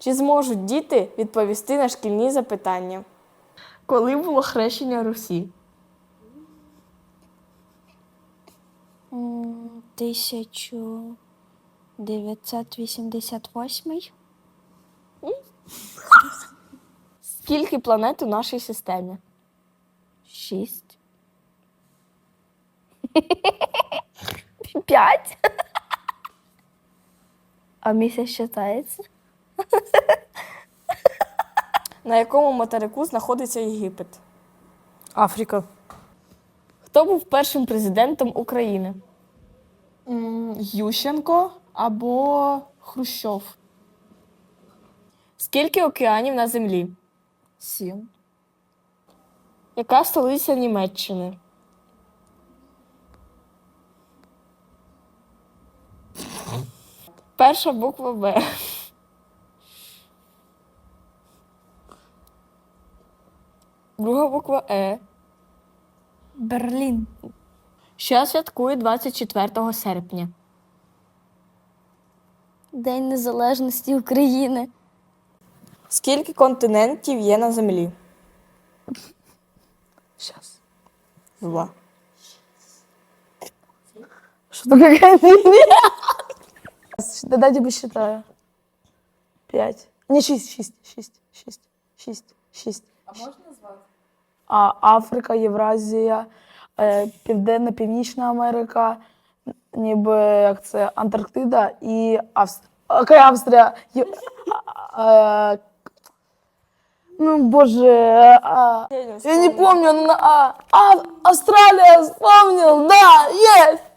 Чи зможуть діти відповісти на шкільні запитання? Коли було хрещення Русі? М, 1988 Скільки планет у нашій системі? 6 П'ять. А місяць вважається? На якому материку знаходиться Єгипет? Африка. Хто був першим президентом України? Ющенко або Хрущов. Скільки океанів на землі? Сім. Яка столиця Німеччини? Перша буква Б. Друга буква Е. Берлін. Що святкує 24 серпня? День Незалежності України. Скільки континентів є на землі? Сейчас. Два. Что такое Да дайте посчитаю. Пять. Не, шесть, шесть, шесть, шесть, шесть, шесть. А можна назвати? А, Африка, Євразія, е, Південна, Північна Америка, ніби як це Антарктида і Австрія. Окей, Австрія. Є... а, ну, боже, а, я не помню, А. А, Австралія вспомнил, да, есть!